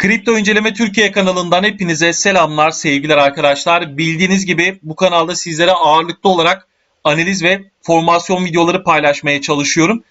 Kripto İnceleme Türkiye kanalından hepinize selamlar, sevgiler arkadaşlar. Bildiğiniz gibi bu kanalda sizlere ağırlıklı olarak analiz ve formasyon videoları paylaşmaya çalışıyorum.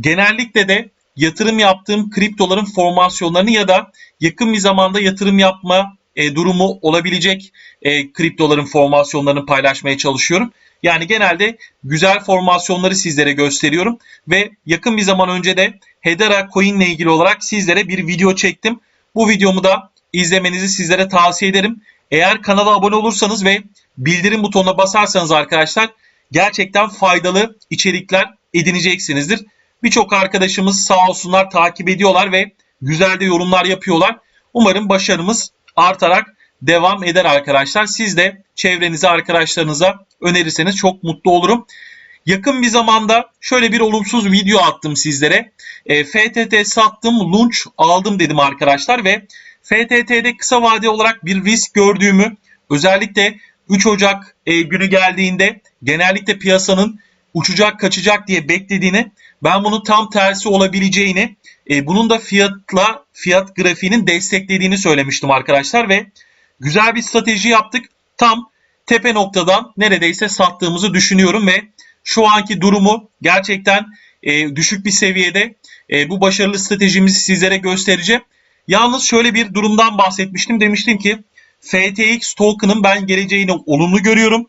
Genellikle de yatırım yaptığım kriptoların formasyonlarını ya da yakın bir zamanda yatırım yapma e, durumu olabilecek e, kriptoların formasyonlarını paylaşmaya çalışıyorum. Yani genelde güzel formasyonları sizlere gösteriyorum ve yakın bir zaman önce de Hedera Coin ile ilgili olarak sizlere bir video çektim. Bu videomu da izlemenizi sizlere tavsiye ederim. Eğer kanala abone olursanız ve bildirim butonuna basarsanız arkadaşlar gerçekten faydalı içerikler edineceksinizdir. Birçok arkadaşımız sağ olsunlar takip ediyorlar ve güzel de yorumlar yapıyorlar. Umarım başarımız artarak devam eder arkadaşlar. Siz de çevrenize arkadaşlarınıza önerirseniz çok mutlu olurum. Yakın bir zamanda şöyle bir olumsuz video attım sizlere. E, FTT sattım, launch aldım dedim arkadaşlar ve FTT'de kısa vade olarak bir risk gördüğümü özellikle 3 Ocak e, günü geldiğinde genellikle piyasanın uçacak kaçacak diye beklediğini ben bunun tam tersi olabileceğini e, bunun da fiyatla fiyat grafiğinin desteklediğini söylemiştim arkadaşlar ve güzel bir strateji yaptık. Tam tepe noktadan neredeyse sattığımızı düşünüyorum ve şu anki durumu gerçekten e, düşük bir seviyede e, bu başarılı stratejimizi sizlere göstereceğim. Yalnız şöyle bir durumdan bahsetmiştim. Demiştim ki FTX token'ın ben geleceğini olumlu görüyorum.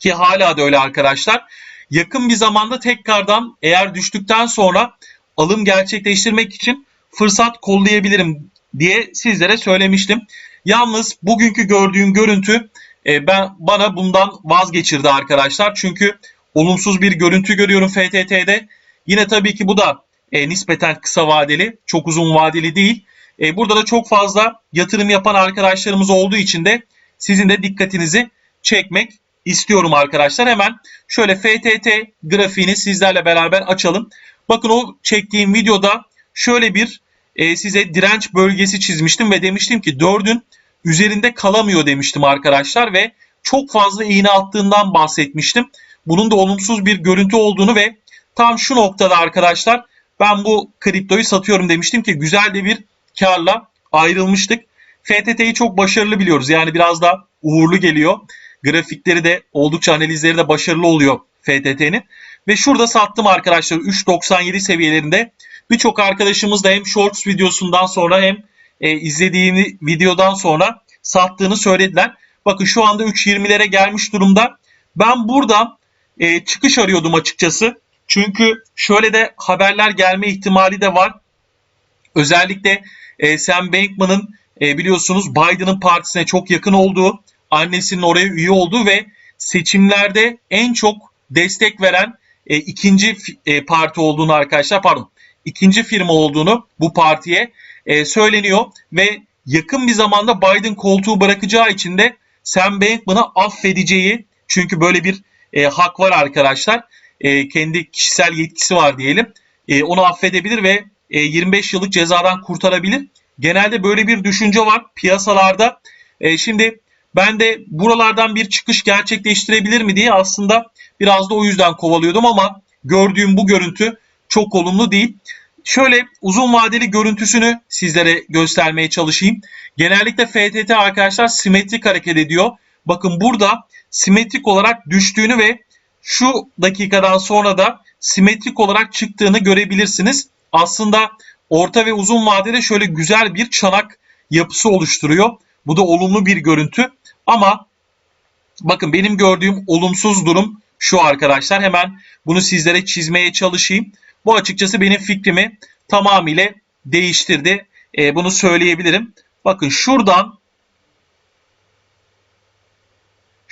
Ki hala da öyle arkadaşlar. Yakın bir zamanda tekrardan eğer düştükten sonra alım gerçekleştirmek için fırsat kollayabilirim diye sizlere söylemiştim. Yalnız bugünkü gördüğüm görüntü e, ben bana bundan vazgeçirdi arkadaşlar. Çünkü olumsuz bir görüntü görüyorum FTT'de. Yine tabii ki bu da e, nispeten kısa vadeli, çok uzun vadeli değil. E, burada da çok fazla yatırım yapan arkadaşlarımız olduğu için de sizin de dikkatinizi çekmek istiyorum arkadaşlar. Hemen şöyle FTT grafiğini sizlerle beraber açalım. Bakın o çektiğim videoda şöyle bir e, size direnç bölgesi çizmiştim ve demiştim ki 4'ün üzerinde kalamıyor demiştim arkadaşlar ve çok fazla iğne attığından bahsetmiştim. Bunun da olumsuz bir görüntü olduğunu ve tam şu noktada arkadaşlar ben bu kriptoyu satıyorum demiştim ki güzel de bir karla ayrılmıştık. FTT'yi çok başarılı biliyoruz. Yani biraz da uğurlu geliyor. Grafikleri de oldukça analizleri de başarılı oluyor FTT'nin. Ve şurada sattım arkadaşlar 3.97 seviyelerinde. Birçok arkadaşımız da hem Shorts videosundan sonra hem e, izlediğim videodan sonra sattığını söylediler. Bakın şu anda 3.20'lere gelmiş durumda. Ben buradan e, çıkış arıyordum açıkçası. Çünkü şöyle de haberler gelme ihtimali de var. Özellikle e, Sam Bankman'ın e, biliyorsunuz Biden'ın partisine çok yakın olduğu, annesinin oraya üye olduğu ve seçimlerde en çok destek veren e, ikinci e, parti olduğunu arkadaşlar pardon ikinci firma olduğunu bu partiye e, söyleniyor ve yakın bir zamanda Biden koltuğu bırakacağı için de Sam Bankman'ı affedeceği çünkü böyle bir e, hak var arkadaşlar. E, kendi kişisel yetkisi var diyelim. E, onu affedebilir ve e, 25 yıllık cezadan kurtarabilir. Genelde böyle bir düşünce var piyasalarda. E, şimdi ben de buralardan bir çıkış gerçekleştirebilir mi diye aslında biraz da o yüzden kovalıyordum ama gördüğüm bu görüntü çok olumlu değil. Şöyle uzun vadeli görüntüsünü sizlere göstermeye çalışayım. Genellikle FTT arkadaşlar simetrik hareket ediyor. Bakın burada simetrik olarak düştüğünü ve şu dakikadan sonra da simetrik olarak çıktığını görebilirsiniz. Aslında orta ve uzun vadede şöyle güzel bir çanak yapısı oluşturuyor. Bu da olumlu bir görüntü. Ama bakın benim gördüğüm olumsuz durum şu arkadaşlar. Hemen bunu sizlere çizmeye çalışayım. Bu açıkçası benim fikrimi tamamıyla değiştirdi. E, bunu söyleyebilirim. Bakın şuradan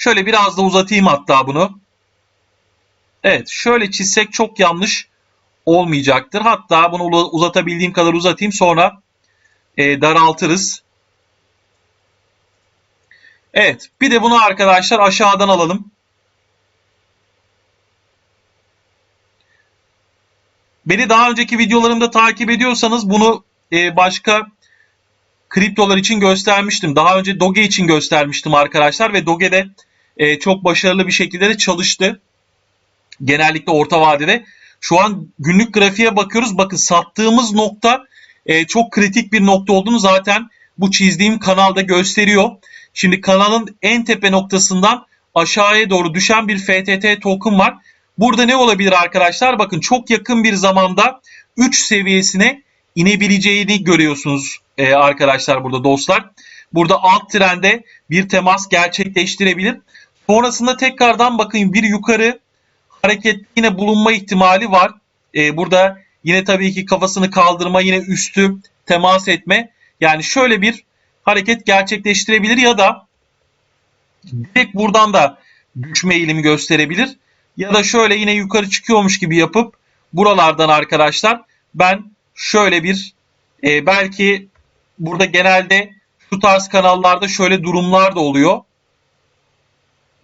şöyle biraz da uzatayım hatta bunu. Evet şöyle çizsek çok yanlış olmayacaktır. Hatta bunu uzatabildiğim kadar uzatayım sonra e, daraltırız. Evet bir de bunu arkadaşlar aşağıdan alalım. Beni daha önceki videolarımda takip ediyorsanız bunu e, başka kriptolar için göstermiştim. Daha önce Doge için göstermiştim arkadaşlar ve Doge de e, çok başarılı bir şekilde de çalıştı. Genellikle orta vadede. Şu an günlük grafiğe bakıyoruz. Bakın sattığımız nokta e, çok kritik bir nokta olduğunu zaten bu çizdiğim kanalda gösteriyor. Şimdi kanalın en tepe noktasından aşağıya doğru düşen bir FTT token var. Burada ne olabilir arkadaşlar? Bakın çok yakın bir zamanda 3 seviyesine inebileceğini görüyorsunuz e, arkadaşlar burada dostlar. Burada alt trende bir temas gerçekleştirebilir. Sonrasında tekrardan bakın bir yukarı hareket yine bulunma ihtimali var. E, burada yine tabii ki kafasını kaldırma yine üstü temas etme. Yani şöyle bir hareket gerçekleştirebilir ya da direkt buradan da düşme eğilimi gösterebilir. Ya da şöyle yine yukarı çıkıyormuş gibi yapıp buralardan arkadaşlar ben şöyle bir e, belki burada genelde şu tarz kanallarda şöyle durumlar da oluyor.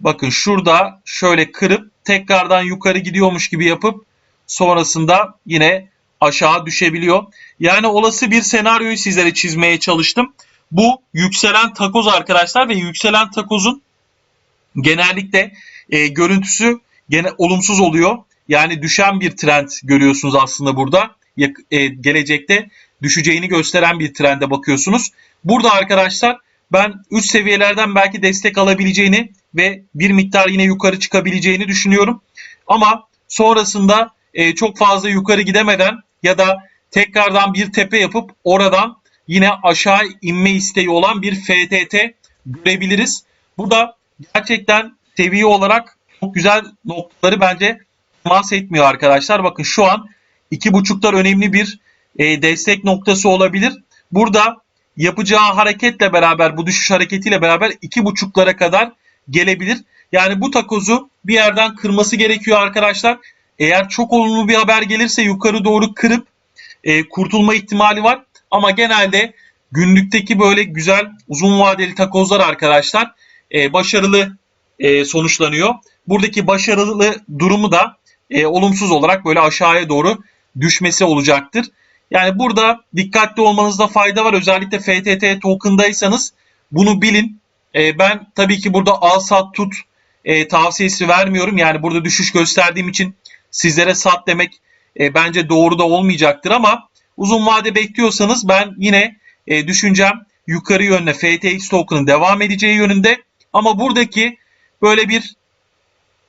Bakın şurada şöyle kırıp tekrardan yukarı gidiyormuş gibi yapıp sonrasında yine aşağı düşebiliyor. Yani olası bir senaryoyu sizlere çizmeye çalıştım. Bu yükselen takoz arkadaşlar ve yükselen takozun genellikle e, görüntüsü gene olumsuz oluyor. Yani düşen bir trend görüyorsunuz aslında burada. E, gelecekte düşeceğini gösteren bir trende bakıyorsunuz. Burada arkadaşlar ben üst seviyelerden belki destek alabileceğini ve bir miktar yine yukarı çıkabileceğini düşünüyorum. Ama sonrasında e, çok fazla yukarı gidemeden ya da tekrardan bir tepe yapıp oradan yine aşağı inme isteği olan bir FTT görebiliriz. Bu da gerçekten seviye olarak çok güzel noktaları bence temas etmiyor arkadaşlar. Bakın şu an iki buçuklar önemli bir e, destek noktası olabilir. Burada yapacağı hareketle beraber bu düşüş hareketiyle beraber iki buçuklara kadar gelebilir. Yani bu takozu bir yerden kırması gerekiyor arkadaşlar. Eğer çok olumlu bir haber gelirse yukarı doğru kırıp e, kurtulma ihtimali var. Ama genelde günlükteki böyle güzel uzun vadeli takozlar arkadaşlar e, başarılı e, sonuçlanıyor. Buradaki başarılı durumu da e, olumsuz olarak böyle aşağıya doğru düşmesi olacaktır. Yani burada dikkatli olmanızda fayda var. Özellikle FTT token'daysanız bunu bilin. E, ben tabii ki burada al sat tut e, tavsiyesi vermiyorum. Yani burada düşüş gösterdiğim için sizlere sat demek e, bence doğru da olmayacaktır ama uzun vade bekliyorsanız ben yine e, düşüncem yukarı yönde FTX token'ın devam edeceği yönünde. Ama buradaki böyle bir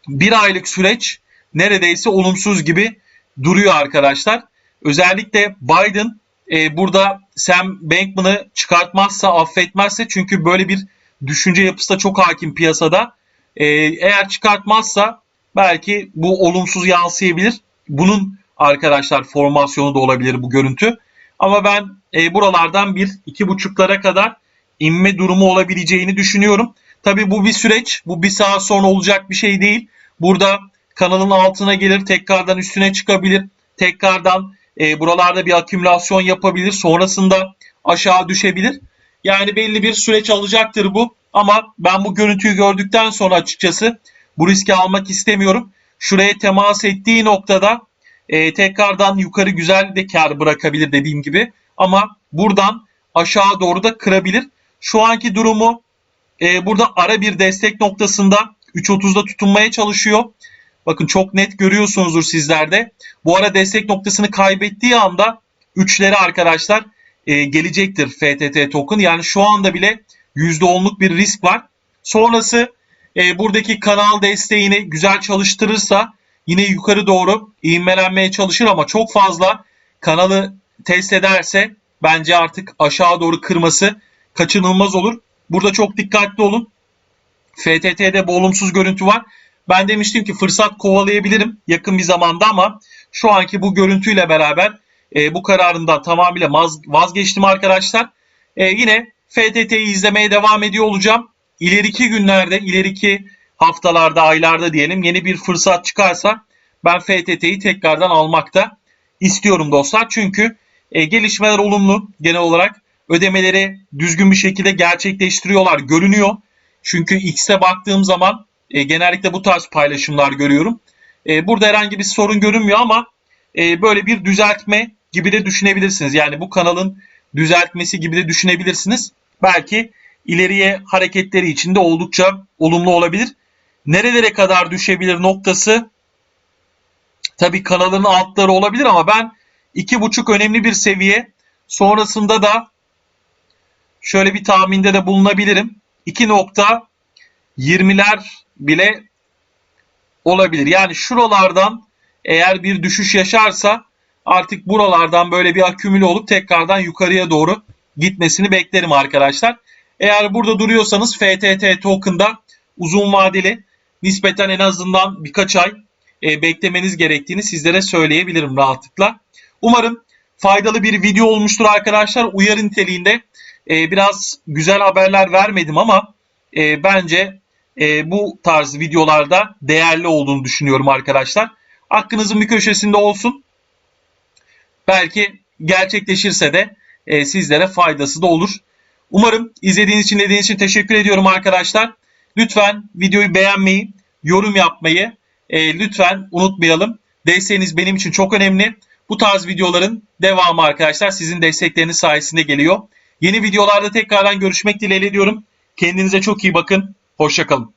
bir aylık süreç neredeyse olumsuz gibi duruyor arkadaşlar. Özellikle Biden e, burada Sam Bankman'ı çıkartmazsa, affetmezse çünkü böyle bir düşünce yapısı da çok hakim piyasada. E, eğer çıkartmazsa belki bu olumsuz yansıyabilir. Bunun arkadaşlar formasyonu da olabilir bu görüntü. Ama ben e, buralardan bir iki buçuklara kadar inme durumu olabileceğini düşünüyorum. Tabii bu bir süreç. Bu bir saat sonra olacak bir şey değil. Burada kanalın altına gelir, tekrardan üstüne çıkabilir. Tekrardan e, buralarda bir akümülasyon yapabilir. Sonrasında aşağı düşebilir. Yani belli bir süreç alacaktır bu. Ama ben bu görüntüyü gördükten sonra açıkçası bu riski almak istemiyorum. Şuraya temas ettiği noktada e, tekrardan yukarı güzel de kar bırakabilir dediğim gibi. Ama buradan aşağı doğru da kırabilir. Şu anki durumu e, burada ara bir destek noktasında 3.30'da tutunmaya çalışıyor. Bakın çok net görüyorsunuzdur sizlerde. Bu ara destek noktasını kaybettiği anda 3'leri arkadaşlar e, gelecektir FTT token. Yani şu anda bile %10'luk bir risk var. Sonrası e, buradaki kanal desteğini güzel çalıştırırsa yine yukarı doğru ivmelenmeye çalışır ama çok fazla kanalı test ederse bence artık aşağı doğru kırması kaçınılmaz olur. Burada çok dikkatli olun. FTT'de bu olumsuz görüntü var. Ben demiştim ki fırsat kovalayabilirim yakın bir zamanda ama şu anki bu görüntüyle beraber e, bu kararında tamamıyla vazgeçtim arkadaşlar. E, yine FTT'yi izlemeye devam ediyor olacağım. İleriki günlerde, ileriki haftalarda, aylarda diyelim yeni bir fırsat çıkarsa ben FTT'yi tekrardan almakta istiyorum dostlar. Çünkü e, gelişmeler olumlu genel olarak ödemeleri düzgün bir şekilde gerçekleştiriyorlar görünüyor. Çünkü X'e baktığım zaman e, genellikle bu tarz paylaşımlar görüyorum. E, burada herhangi bir sorun görünmüyor ama e, böyle bir düzeltme gibi de düşünebilirsiniz. Yani bu kanalın düzeltmesi gibi de düşünebilirsiniz. Belki ileriye hareketleri içinde oldukça olumlu olabilir. Nerelere kadar düşebilir noktası tabii kanalın altları olabilir ama ben iki buçuk önemli bir seviye. Sonrasında da şöyle bir tahminde de bulunabilirim. 2.20'ler bile olabilir. Yani şuralardan eğer bir düşüş yaşarsa artık buralardan böyle bir akümüle olup tekrardan yukarıya doğru gitmesini beklerim arkadaşlar. Eğer burada duruyorsanız FTT token'da uzun vadeli nispeten en azından birkaç ay e, beklemeniz gerektiğini sizlere söyleyebilirim rahatlıkla. Umarım faydalı bir video olmuştur arkadaşlar. Uyarı niteliğinde e, biraz güzel haberler vermedim ama e, bence e, bu tarz videolarda değerli olduğunu düşünüyorum arkadaşlar. Aklınızın bir köşesinde olsun. Belki gerçekleşirse de e, sizlere faydası da olur. Umarım izlediğiniz için, dinlediğiniz için teşekkür ediyorum arkadaşlar. Lütfen videoyu beğenmeyi, yorum yapmayı e, lütfen unutmayalım. Desteğiniz benim için çok önemli. Bu tarz videoların devamı arkadaşlar sizin destekleriniz sayesinde geliyor. Yeni videolarda tekrardan görüşmek dileğiyle diyorum. Kendinize çok iyi bakın. Hoşçakalın.